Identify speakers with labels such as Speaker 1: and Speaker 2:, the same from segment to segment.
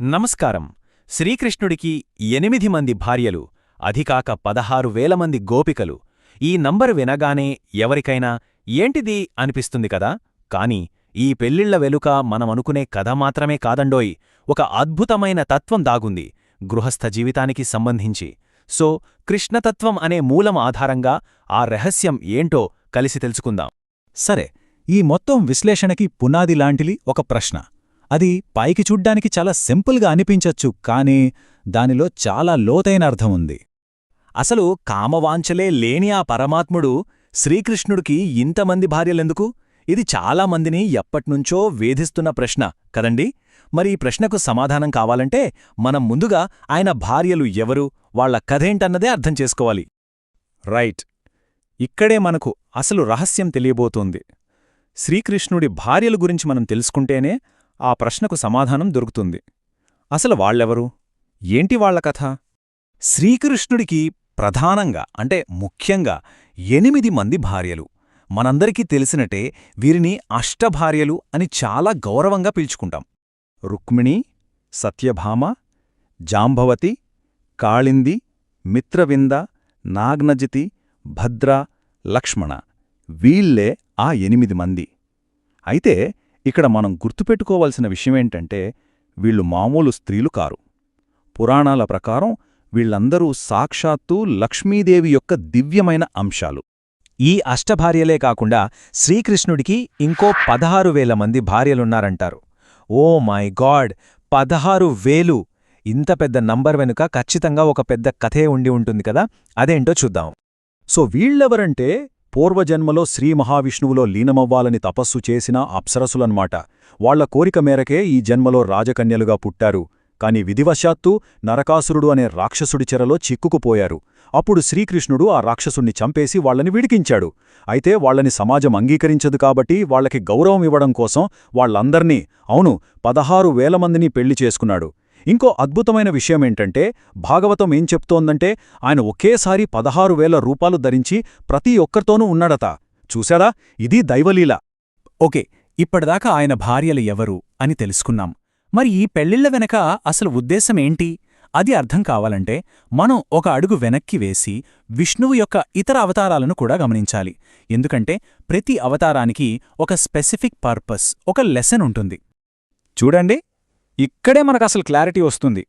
Speaker 1: నమస్కారం. శ్రీకృష్ణుడికి ఎనిమిది మంది భార్యలు అధికాక పదహారు వేల మంది గోపికలు. ఈ నంబరు వినగానే ఎవరికైనా ఏంటిది? అనిపిస్తుంది కదా? కాని ఈ పెళ్ళిళ్ళ వెలుక మనమనుకునే కథ మాత్రమే కాదండోయ్. ఒక అద్భుతమైన తత్వం దాగుంది గృహస్థ జీవితానికి సంబంధించి. సో కృష్ణతత్వం అనే మూలం ఆధారంగా ఆ రహస్యం ఏంటో కలిసి తెలుసుకుందాం.
Speaker 2: సరే ఈ మొత్తం విశ్లేషణకి పునాది లాంటిది ఒక ప్రశ్న. అది పైకి చూడ్డానికి చాలా సింపుల్గా అనిపించచ్చు కానీ దానిలో చాలా లోతైన అర్థం ఉంది.
Speaker 1: అసలు కామవాంఛలే లేని ఆ పరమాత్ముడు శ్రీకృష్ణుడికి ఇంతమంది భార్యలెందుకు? ఇది చాలా మందిని ఎప్పట్నుంచో వేధిస్తున్న ప్రశ్న కదండి? మరి ఈ ప్రశ్నకు సమాధానం కావాలంటే మనం ముందుగా ఆయన భార్యలు ఎవరు వాళ్ళ కథేంటన్నదే అర్థం చేసుకోవాలి.
Speaker 2: రైట్. ఇక్కడే మనకు అసలు రహస్యం తెలియబోతోంది. శ్రీకృష్ణుడి భార్యల గురించి మనం తెలుసుకుంటేనే ఆ ప్రశ్నకు సమాధానం దొరుకుతుంది. అసలు వాళ్ళెవరు? ఏంటి వాళ్ళ కథ? శ్రీకృష్ణుడికి ప్రధానంగా అంటే ముఖ్యంగా ఎనిమిది మంది భార్యలు. మనందరికీ తెలిసినటే వీరిని అష్టభార్యలు అని చాలా గౌరవంగా పిలుచుకుంటాం. రుక్మిణి సత్యభామ జాంభవతి కాళింది మిత్రవింద నాగ్నజితి భద్ర లక్ష్మణ వీళ్ళే ఆ ఎనిమిది మంది. అయితే ఇక్కడ మనం గుర్తుపెట్టుకోవలసిన విషయమేంటంటే వీళ్ళు మామూలు స్త్రీలు కారు. పురాణాల ప్రకారం వీళ్ళందరూ సాక్షాత్తూ లక్ష్మీదేవి యొక్క దివ్యమైన అంశాలు.
Speaker 1: ఈ అష్టభార్యలే కాకుండా శ్రీకృష్ణుడికి ఇంకో పదహారు వేల మంది భార్యలున్నారంటారు. Oh my God! పదహారు వేలు! ఇంత పెద్ద నంబర్ వెనుక ఖచ్చితంగా ఒక పెద్ద కథే ఉండి ఉంటుంది కదా? అదేంటో చూద్దాం.
Speaker 2: సో వీళ్ళెవరంటే పూర్వజన్మలో శ్రీ మహావిష్ణువులో లీనమవ్వాలని తపస్సు చేసిన అప్సరసులన్మాట. వాళ్ళ కోరిక మేరకే ఈ జన్మలో రాజకన్యలుగా పుట్టారు. కాని విధివశాత్తు నరకాసురుడు అనే రాక్షసుడి చెరలో చిక్కుకుపోయారు. అప్పుడు శ్రీకృష్ణుడు ఆ రాక్షసుణ్ణి చంపేసి వాళ్ళని విడికించాడు. అయితే వాళ్ళని సమాజం అంగీకరించదు కాబట్టి వాళ్ళకి గౌరవం ఇవ్వడం కోసం వాళ్ళందర్నీ అవును పదహారు వేల మందిని పెళ్ళి చేసుకున్నాడు. ఇంకో అద్భుతమైన విషయమేంటంటే భాగవతం ఏం చెప్తోందంటే ఆయన ఒకేసారి పదహారు వేల రూపాలు ధరించి ప్రతి ఒక్కరితోనూ ఉన్నాడత చూశాడా ఇది దైవలీల.
Speaker 3: ఓకే ఇప్పటిదాకా ఆయన భార్యలు ఎవరు అని తెలుసుకున్నాం. మరి ఈ పెళ్ళిళ్ళ వెనక అసలు ఉద్దేశమేంటి అది అర్థం కావాలంటే మనం ఒక అడుగు వెనక్కి వేసి విష్ణువు యొక్క ఇతర అవతారాలను కూడా గమనించాలి. ఎందుకంటే ప్రతి అవతారానికి ఒక స్పెసిఫిక్ పర్పస్ ఒక లెసన్ ఉంటుంది.
Speaker 2: చూడండి. ఇక్కడే మనకసలు క్లారిటీ వస్తుంది.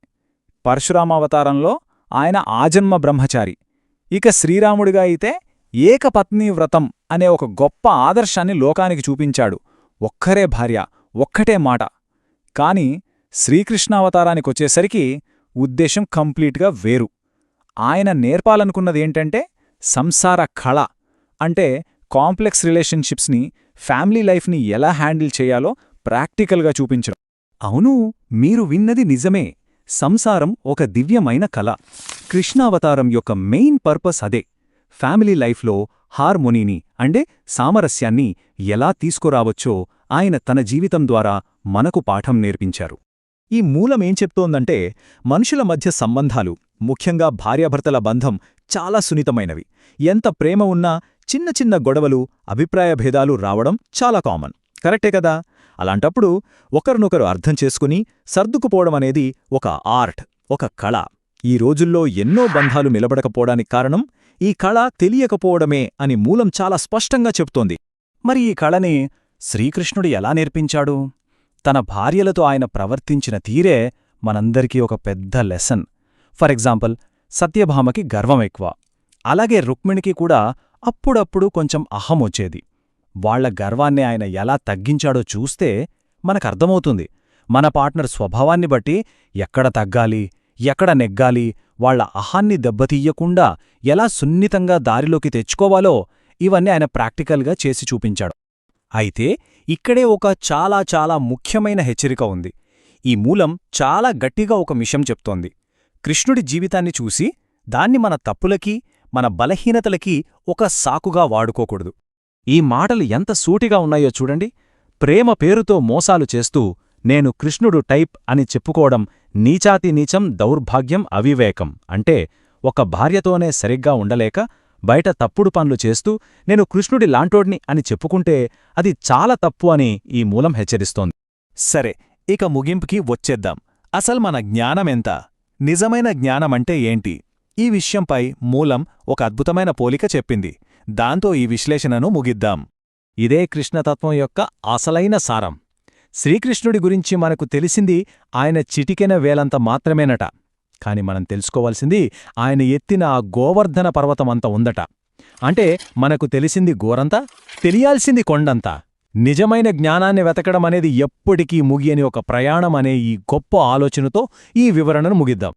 Speaker 2: పరశురామావతారంలో ఆయన ఆజన్మ బ్రహ్మచారి. ఇక శ్రీరాముడిగా అయితే ఏకపత్నీ వ్రతం అనే ఒక గొప్ప ఆదర్శాన్ని లోకానికి చూపించాడు. ఒక్కరే భార్య ఒక్కటే మాట. కాని శ్రీకృష్ణావతారానికొచ్చేసరికి ఉద్దేశం కంప్లీట్గా వేరు. ఆయన నేర్పాలనుకున్నదేంటంటే సంసార కళ. అంటే కాంప్లెక్స్ రిలేషన్షిప్స్ని ఫ్యామిలీ లైఫ్ని ఎలా హ్యాండిల్ చేయాలో ప్రాక్టికల్గా చూపించడం. అవును మీరు విన్నది నిజమే. సంసారం ఒక దివ్యమైన కళ. కృష్ణావతారం యొక్క మెయిన్ పర్పస్ అదే. ఫ్యామిలీ లైఫ్లో హార్మోనీని అంటే సామరస్యాన్ని ఎలా తీసుకురావచ్చో ఆయన తన జీవితం ద్వారా మనకు పాఠం నేర్పించారు. ఈ మూలమేం చెప్తోందంటే మనుషుల మధ్య సంబంధాలు ముఖ్యంగా భార్యాభర్తల బంధం చాలా సున్నితమైనవి. ఎంత ప్రేమ ఉన్నా చిన్న చిన్న గొడవలు అభిప్రాయ భేదాలు రావడం చాలా కామన్. కరెక్టే కదా? అలాంటప్పుడు ఒకరినొకరు అర్థం చేసుకుని సర్దుకుపోవడమనేది ఒక ఆర్ట్ ఒక కళ. ఈ రోజుల్లో ఎన్నో బంధాలు నిలబడకపోవడానికి కారణం ఈ కళ తెలియకపోవడమే అని మూలం చాలా స్పష్టంగా చెప్తోంది
Speaker 3: మరి ఈ కళని శ్రీకృష్ణుడు ఎలా నేర్పించాడు? తన భార్యలతో ఆయన ప్రవర్తించిన తీరే మనందరికీ ఒక పెద్ద లెసన్. ఫర్ ఎగ్జాంపుల్ సత్యభామకి గర్వం ఎక్కువ. అలాగే రుక్మిణికి కూడా అప్పుడప్పుడు కొంచెం అహమొచ్చేది వాళ్ళ గర్వాన్ని ఆయన ఎలా తగ్గించాడో చూస్తే మనకర్థమవుతుంది. మన పార్ట్నర్ స్వభావాన్ని బట్టి ఎక్కడ తగ్గాలి ఎక్కడ నెగ్గాలి వాళ్ళ అహాన్ని దెబ్బతీయకుండా ఎలా సున్నితంగా దారిలోకి తెచ్చుకోవాలో ఇవన్నీ ఆయన ప్రాక్టికల్గా చేసి చూపించాడు. అయితే ఇక్కడే ఒక చాలా చాలా ముఖ్యమైన హెచ్చరిక ఉంది. ఈ మూలం చాలా గట్టిగా ఒక మిషం చెప్తోంది. కృష్ణుడి జీవితాన్ని చూసి దాన్ని మన తప్పులకి మన బలహీనతలకి ఒక సాకుగా వాడుకోకూడదు. ఈ మాటలు ఎంత సూటిగా ఉన్నాయో చూడండి. ప్రేమ పేరుతో మోసాలు చేస్తూ నేను కృష్ణుడు టైప్ అని చెప్పుకోవడం నీచాతి నీచం దౌర్భాగ్యం అవివేకం. అంటే ఒక భార్యతోనే సరిగ్గా ఉండలేక బయట తప్పుడు పనులు చేస్తూ నేను కృష్ణుడి లాంటోడ్ని అని చెప్పుకుంటే అది చాలా తప్పు అని ఈ మూలం హెచ్చరిస్తోంది.
Speaker 1: సరే ఇక ముగింపుకి వచ్చేద్దాం.
Speaker 3: అసలు మన జ్ఞానమెంత నిజమైన జ్ఞానమంటే ఏంటి? ఈ విషయంపై మూలం ఒక అద్భుతమైన పోలిక చెప్పింది. దాంతో ఈ విశ్లేషణను ముగిద్దాం. ఇదే కృష్ణతత్వం యొక్క అసలైన సారం. శ్రీకృష్ణుడి గురించి మనకు తెలిసింది ఆయన చిటికెన వేలంత మాత్రమేనట. కాని మనం తెలుసుకోవాల్సింది ఆయన ఎత్తిన ఆ గోవర్ధన పర్వతమంత ఉందట. అంటే మనకు తెలిసింది గోరంతా తెలియాల్సింది కొండంతా. నిజమైన జ్ఞానాన్ని వెతకడం అనేది ఎప్పటికీ ముగియని ఒక ప్రయాణం అనే ఈ గొప్ప ఆలోచనతో ఈ వివరణను ముగిద్దాం.